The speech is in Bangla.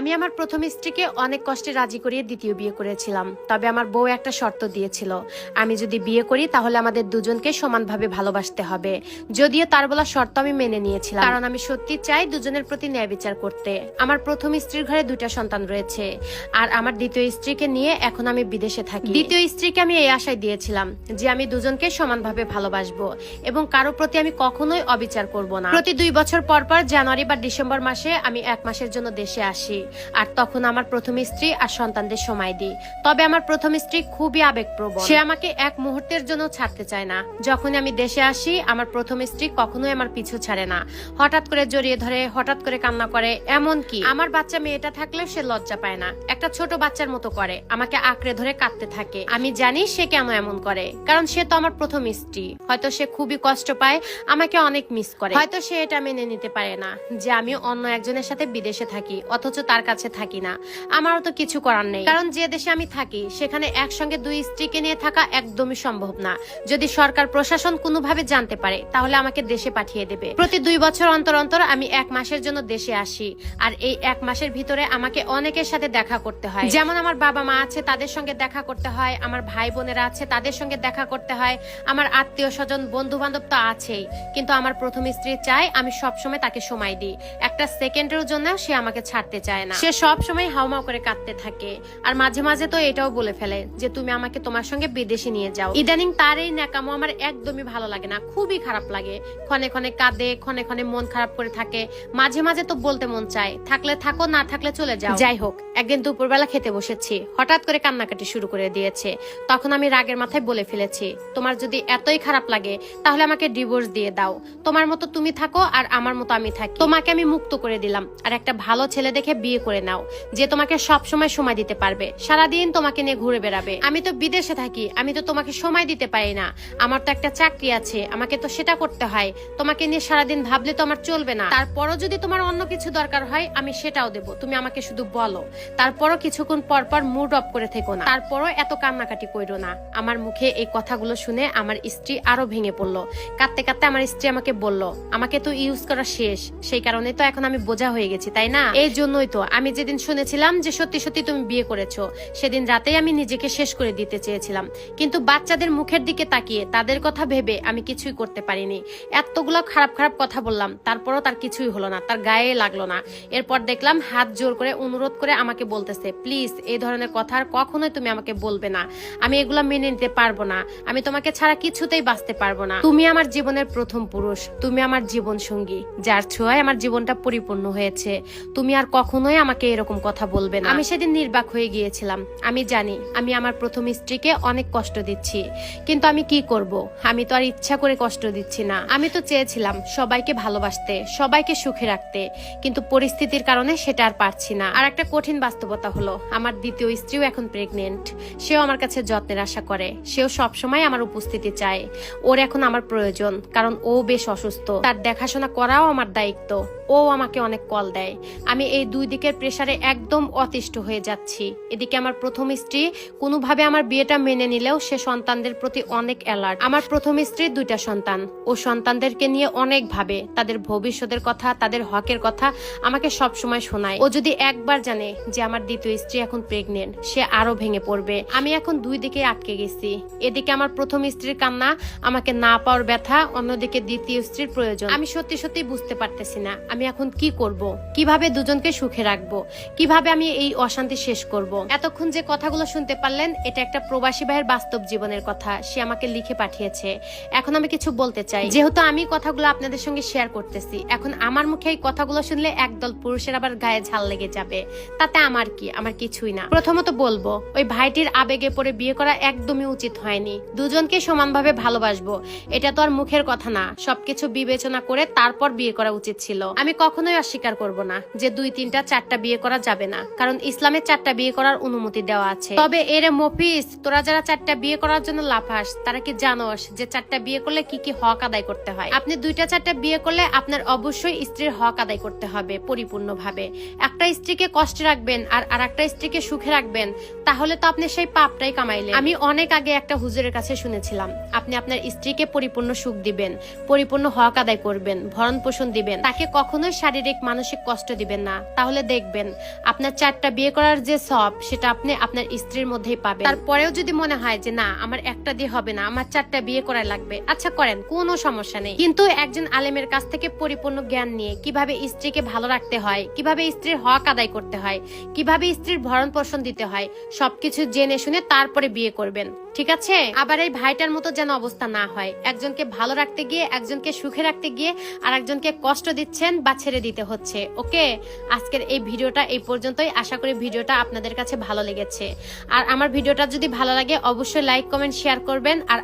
আমি আমার প্রথম স্ত্রীকে অনেক কষ্টে রাজি করিয়ে দ্বিতীয় বিয়ে করেছিলাম। তবে আমার বউ একটা শর্ত দিয়েছিল। আমি যদি বিয়ে করি, তাহলে আমাদের দুজনকে সমানভাবে ভালোবাসতে হবে। যদিও তার বলা শর্ত আমি মেনে নিয়েছিলাম। কারণ আমি সত্যি চাই দুজনের প্রতি ন্যায় বিচার করতে। আমার প্রথম স্ত্রীর ঘরে দুইটা সন্তান রয়েছে। আর আমার দ্বিতীয় স্ত্রীকে নিয়ে এখন আমি বিদেশে থাকি। দ্বিতীয় স্ত্রীকে আমি এই আশায় দিয়েছিলাম যে আমি দুজনকে সমানভাবে ভালোবাসবো এবং কারও প্রতি আমি কখনোই অবিচার করব না। প্রতি দুই বছর পর পর জানুয়ারি বা ডিসেম্বর মাসে আমি এক মাসের জন্য দেশে আসি। আর তখন আমার প্রথম স্ত্রী আর সন্তানদের সময় দিই। তবে আমার প্রথম স্ত্রী খুবই আবেগপ্রবণ। সে আমাকে এক মুহূর্তের জন্য ছাড়তে চায় না। যখন আমি দেশে আসি, আমার প্রথম স্ত্রী কখনোই আমার পিছু ছাড়ে না। হঠাৎ করে জড়িয়ে ধরে, হঠাৎ করে কান্না করে এমন কি আমার বাচ্চা মেয়েটা থাকলেও সে লজ্জা পায় না। একটা ছোট বাচ্চার মতো করে, আমাকে আঁকড়ে ধরে কাঁদতে থাকে। আমি জানি সে কেন এমন করে, কারণ সে তো আমার প্রথম স্ত্রী। হয়তো সে খুবই কষ্ট পায়, আমাকে অনেক মিস করে। হয়তো সে এটা মেনে নিতে পারে না যে আমি অন্য একজনের সাথে বিদেশে থাকি, অথচ তার কাছে থাকি না। আমারও তো কিছু করার নেই। কারণ যে দেশে আমি থাকি, সেখানে একসঙ্গে দুই স্ত্রীকে নিয়ে থাকা একদমই সম্ভব না। যদি সরকার, প্রশাসন কোনোভাবে জানতে পারে, তাহলে আমাকে দেশে পাঠিয়ে দেবে। প্রতি দুই বছর অন্তর অন্তর আমি এক মাসের জন্য দেশে আসি। আর এই এক মাসের ভিতরে আমাকে অনেকের সাথে দেখা করতে হয়। যেমন আমার বাবা মা আছে, তাদের সঙ্গে দেখা করতে হয়। আমার ভাই বোনেরা আছে, তাদের সঙ্গে দেখা করতে হয়। আমার আত্মীয় স্বজন বন্ধু বান্ধব তো আছেই। কিন্তু আমার প্রথম স্ত্রী চায় আমি সবসময় তাকে সময় দিই। একটা সেকেন্ডের জন্য সে আমাকে ছাড়তে চায়। না। সে সব সময় হাউমাউ করে কাঁদতে থাকে। আর মাঝে মাঝে তো এটাও বলে ফেলে যে তুমি আমাকে তোমার সঙ্গে বিদেশে নিয়ে যাও। ইদানিং তার এই ন্যাকামো আমার একদমই ভালো লাগে না খুবই খারাপ লাগে। ক্ষণে ক্ষণে কাঁদে ক্ষণে ক্ষণে মন খারাপ করে থাকে। মাঝে মাঝে তো বলতে মন চায় থাকলে থাকো না থাকলে চলে যাও। যাই হোক একদিন দুপুরবেলা খেতে বসেছি। হঠাৎ করে কান্নাকাটি শুরু করে দিয়েছে। তখন আমি রাগের মাথায় বলে ফেলেছি, তোমার যদি এতই খারাপ লাগে, তাহলে আমাকে ডিভোর্স দিয়ে দাও। তোমার মতো তুমি থাকো আর আমার মতো আমি থাকি। তোমাকে আমি মুক্ত করে দিলাম। আর একটা ভালো ছেলে দেখে বিয়ে করে নাও, যে তোমাকে সব সময় সময় দিতে পারবে। সারাদিন তোমাকে নিয়ে ঘুরে বেড়াবে। আমি তো বিদেশে থাকি, আমি তো তোমাকে সময় দিতে পারি না। আমার তো একটা চাকরি আছে, আমাকে তো সেটা করতে হয়। তোমাকে নিয়ে সারাদিন ভাবলে তো আমার চলবে না। তারপরও যদি তোমার অন্য কিছু দরকার হয়, আমি সেটাও দেব। তুমি আমাকে শুধু বলো তারপরও কিছুক্ষণ পর পর মুড অফ করে থেকো না। তারপরও এত কান্নাকাটি করো না। আমার মুখে এই কথাগুলো শুনে আমার স্ত্রী আরও ভেঙে পড়ল। কাঁদতে কাঁদতে আমার স্ত্রী আমাকে বলল, আমাকে তো ইউজ করা শেষ। সেই কারণে তো এখন আমি বোঝা হয়ে গেছি, তাই না? এই জন্যই তো আমি যেদিন শুনেছিলাম যে সত্যি সত্যি তুমি বিয়ে করেছ, সেদিন রাতেই আমি নিজেকে শেষ করে দিতে চেয়েছিলাম। কিন্তু বাচ্চাদের মুখের দিকে তাকিয়ে তাদের কথা ভেবে আমি কিছুই করতে পারিনি। এতগুলো খারাপ খারাপ কথা বললাম, তারপরও তার কিছুই হলো না, তার গায়ে লাগল না। এরপর দেখলাম হাত জোর করে অনুরোধ করে আমাকে বলতেছে, প্লিজ, এই ধরনের কথা আর কখনোই তুমি আমাকে বলবে না। আমি এগুলো মেনে নিতে পারব না। আমি তোমাকে ছাড়া কিছুতেই বাঁচতে পারব না। তুমি আমার জীবনের প্রথম পুরুষ। তুমি আমার জীবন সঙ্গী, যার ছোঁয়ায় আমার জীবনটা পরিপূর্ণ হয়েছে। তুমি আর কখনোই আমাকে এরকম কথা বলবে না। আমি সেদিন নির্বাক হয়ে গিয়েছিলাম। আমি জানি, আমি আমার প্রথম স্ত্রীকে অনেক কষ্ট দিচ্ছি। কিন্তু আমি কি করব? আমি তো আর ইচ্ছা করে কষ্ট দিচ্ছি না। আমি তো চেয়েছিলাম সবাইকে ভালোবাসতে, সবাইকে সুখে রাখতে। কিন্তু পরিস্থিতির কারণে সেটা আর পারছি না। আর একটা কঠিন বাস্তবতা হলো, আমার দ্বিতীয় স্ত্রীও এখন প্রেগনেন্ট সেও আমার কাছে যত্নের আশা করে। সেও সবসময় আমার উপস্থিতি চায়। ওর এখন আমার প্রয়োজন, কারণ ও বেশ অসুস্থ। তার দেখাশোনা করাও আমার দায়িত্ব। ও আমাকে অনেক কল দেয়। আমি এই দুই দিকের প্রেসারে একদম অতিষ্ঠ হয়ে যাচ্ছি। এদিকে আমার প্রথম স্ত্রী কোনোভাবে আমার বিয়েটা মেনে নিলেও সে সন্তানদের প্রতি অনেক অ্যালার্ট আমার প্রথম স্ত্রীর দুইটা সন্তান। ও সন্তানদেরকে নিয়ে অনেক ভাবে। তাদের ভবিষ্যতের কথা, তাদের হকের কথা আমাকে সব সময় শোনায়। ও যদি একবার জানে যে আমার দ্বিতীয় স্ত্রী এখন প্রেগনেন্ট সে আরও ভেঙে পড়বে। আমি এখন দুই দিকে আটকে গেছি। এদিকে আমার প্রথম স্ত্রীর কান্না আমাকে না পাওয়ার ব্যথা, অন্যদিকে দ্বিতীয় স্ত্রীর প্রয়োজন। আমি সত্যি সত্যি বুঝতে পারতেছি না। আমি এখন কি করব? কীভাবে দুজনকে সুখে রাখব? কীভাবে আমি এই অশান্তি শেষ করব? এতক্ষণ যে কথাগুলো শুনতে পারলেন, এটা একটা প্রবাসী ভাইয়ের বাস্তব জীবনের কথা। সে আমাকে লিখে পাঠিয়েছে। এখন আমি কিছু বলতে চাই। যেহেতু আমি কথাগুলো আপনাদের সঙ্গে শেয়ার করতেছি, এখন আমার মুখে এই কথাগুলো শুনলে একদল পুরুষের আবার গায়ে ঝাল লেগে যাবে। তাতে আমার কি? আমার কিছুই না। প্রথমত বলব, ওই ভাইটির আবেগে পড়ে বিয়ে করা একদমই উচিত হয়নি। দুজনকে সমানভাবে ভালোবাসবো, এটা তো আর মুখের কথা না। সবকিছু বিবেচনা করে তারপর বিয়ে করা উচিত ছিল। আমি কখনোই অস্বীকার করব না যে দুই তিনটা, চারটা বিয়ে করা যাবে না, কারণ ইসলামে চারটা বিয়ে করার অনুমতি দেওয়া আছে। তবে এর মফিস তোরা যারা চারটা বিয়ে করার জন্য লাফাস, তারা কি জানোস যে চারটা বিয়ে করলে কি কি হক আদায় করতে হয়? আপনি দুইটা, চারটা বিয়ে করলে আপনার অবশ্যই স্ত্রীর হক আদায় করতে হবে পরিপূর্ণভাবে। একটা স্ত্রীকে কষ্টে রাখবেন আর আর একটা স্ত্রীকে সুখে রাখবেন, তাহলে তো আপনি সেই পাপটাই কামাইলেন। আমি অনেক আগে একটা হুজুরের কাছে শুনেছিলাম, আপনি আপনার স্ত্রীকে পরিপূর্ণ সুখ দিবেন, পরিপূর্ণ হক আদায় করবেন ভরণ পোষণ দিবেন, তাকে কখনো কখনোই শারীরিক, মানসিক কষ্ট দিবেন না। তাহলে দেখবেন, আপনার চারটা বিয়ে করার যে সব, সেটা আপনি আপনার স্ত্রীর মধ্যেই পাবেন। তারপরেও যদি মনে হয় যে, না, আমার একটা দিয়ে হবে না, আমার চারটা বিয়ে করা লাগবে। আচ্ছা করেন, কোনো সমস্যা নেই। কিন্তু একজন আলেমের কাছ থেকে পরিপূর্ণ জ্ঞান নিয়ে কীভাবে স্ত্রীকে ভালো রাখতে হয়, কীভাবে স্ত্রীর হক আদায় করতে হয়, কীভাবে স্ত্রীর ভরণ পোষণ দিতে হয়, সবকিছু জেনে শুনে তারপরে বিয়ে করবেন। ঠিক আছে? আবার এই ভাইটার মতো যেন অবস্থা না হয়। একজনকে ভালো রাখতে গিয়ে, একজনকে সুখে রাখতে গিয়ে, আর একজনকে কষ্ট দিচ্ছেন বা ছেড়ে দিতে হচ্ছে, ওকে? আজকের এই ভিডিওটা এই পর্যন্তই। আশা করি ভিডিওটা আপনাদের কাছে ভালো লেগেছে। আর আমার ভিডিওটা যদি ভালো লাগে, অবশ্যই লাইক, কমেন্ট, শেয়ার করবেন। আর